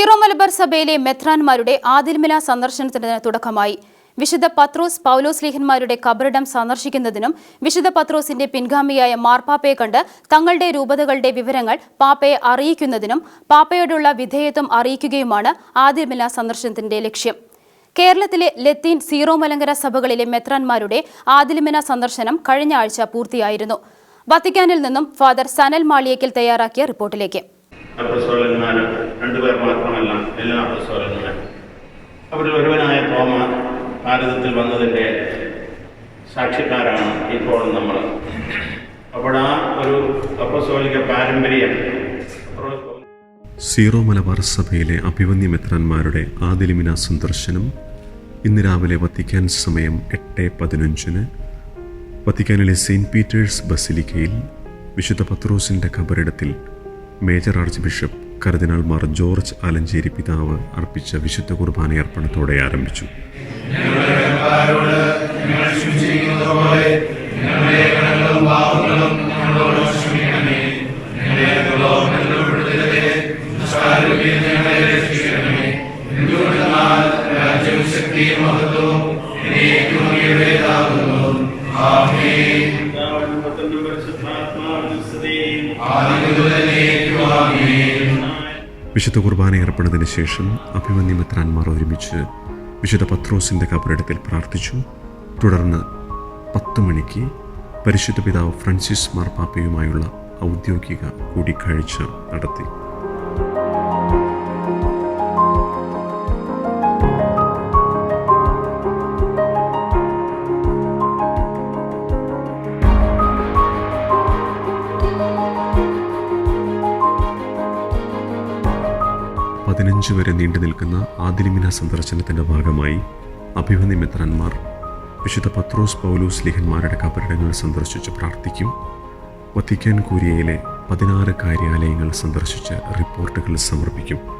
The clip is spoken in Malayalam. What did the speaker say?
സീറോ മലബാർ സഭയിലെ മെത്രാൻമാരുടെ ആദിൽമില സന്ദർശനത്തിന് തുടക്കമായി. വിശുദ്ധ പത്രോസ് പൗലോസ് ലീഹന്മാരുടെ കബറിടം സന്ദർശിക്കുന്നതിനും വിശുദ്ധ പത്രോസിന്റെ പിൻഗാമിയായ മാർപ്പാപ്പയെ കണ്ട് തങ്ങളുടെ രൂപതകളുടെ വിവരങ്ങൾ പാപ്പയെ അറിയിക്കുന്നതിനും പാപ്പയോടുള്ള വിധേയത്വം അറിയിക്കുകയുമാണ് ആദിൽമില സന്ദർശനത്തിന്റെ ലക്ഷ്യം. കേരളത്തിലെ ലത്തീൻ സീറോ മലങ്കര സഭകളിലെ മെത്രാൻമാരുടെ ആദിൽമിന സന്ദർശനം കഴിഞ്ഞ ആഴ്ച പൂർത്തിയായിരുന്നു. വത്തിക്കാനിൽ നിന്നും ഫാദർ സനൽ മാളിയേക്കൽ തയ്യാറാക്കിയ റിപ്പോർട്ടിലേക്ക്. ഭാരതത്തിൽ വന്നതിന്റെ സാക്ഷിക്കാരാണ് ഇപ്പോൾ നമ്മൾ. അപ്പോൾ ആ ഒരു അപ്പസോലിക പാരമ്പര്യം സീറോ മലബാർ സഭയിലെ അഭിവന്യ മെത്രാന്മാരുടെ ആദിലിമിന സന്ദർശനം ഇന്ന് രാവിലെ വത്തിക്കാൻ സമയം എട്ട് പതിനഞ്ചിന് വത്തിക്കാനിലെ സെയിന്റ് പീറ്റേഴ്സ് ബസിലിക്കയിൽ വിശുദ്ധ പത്രോസിന്റെ കബറിടത്തിൽ മേജർ ആർച്ച് ബിഷപ്പ് കർദിനാൾ മാർ ജോർജ് ആലഞ്ചേരി പിതാവ് അർപ്പിച്ച വിശുദ്ധ കുർബാന അർപ്പണത്തോടെ ആരംഭിച്ചു. വിശുദ്ധ കുർബാന ഏർപ്പെടുന്നതിന് ശേഷം അഭിമന്യു മെത്രാന്മാർ ഒരുമിച്ച് വിശുദ്ധ പത്രോസിന്റെ കബറിടത്തിൽ പ്രാർത്ഥിച്ചു. തുടർന്ന് പത്ത് മണിക്ക് പരിശുദ്ധ പിതാവ് ഫ്രാൻസിസ് മാർപ്പാപ്പയുമായുള്ള ഔദ്യോഗിക കൂടിക്കാഴ്ച നടത്തി. പതിനഞ്ച് വരെ നീണ്ടു നിൽക്കുന്ന ആദിലിമിന സന്ദർശനത്തിന്റെ ഭാഗമായി അഭിമന്യ മിത്രന്മാർ വിശുദ്ധ പത്രോസ് പൗലൂസ് ലിഹന്മാരുടെ കബറിടങ്ങൾ സന്ദർശിച്ച് പ്രാർത്ഥിക്കും. വത്തിക്കാൻ കൂരിയയിലെ പതിനാറ് കാര്യാലയങ്ങൾ സന്ദർശിച്ച് റിപ്പോർട്ടുകൾ സമർപ്പിക്കും.